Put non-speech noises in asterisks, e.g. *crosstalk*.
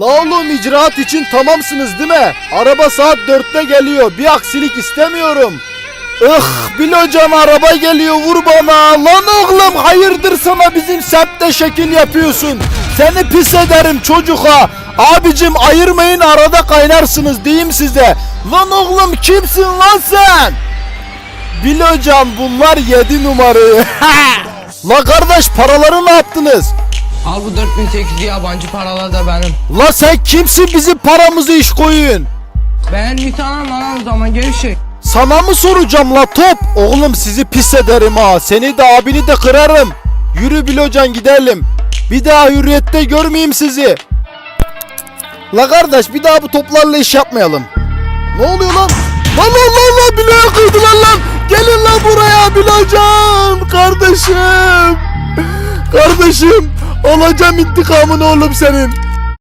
La oğlum icraat için tamamsınız değil mi? Araba saat 4'te geliyor. Bir aksilik istemiyorum. Ih Bilocan araba geliyor vur bana. Lan oğlum hayırdır sana bizim semtte şekil yapıyorsun. Seni pis ederim çocuk ha. Abicim ayırmayın arada kaynarsınız diyeyim size. Lan oğlum kimsin lan sen? Bilocan bunlar 7 numarayı. *laughs* La kardeş paraları ne yaptınız? Al bu 4800 yabancı paralar da benim. La sen kimsin bizim paramızı iş koyun? Ben nişanım lan o zaman gevşek. Sana mı soracağım la top? Oğlum sizi pis ederim ha. Seni de abini de kırarım. Yürü Bilocan gidelim. Bir daha hürriyette görmeyeyim sizi. La kardeş bir daha bu toplarla iş yapmayalım. Ne oluyor lan? Lan lan lan lan Bilo'ya kıydılar lan. Gelin lan buraya Bilocan. Kardeşim. Kardeşim. Alacağım intikamını oğlum senin.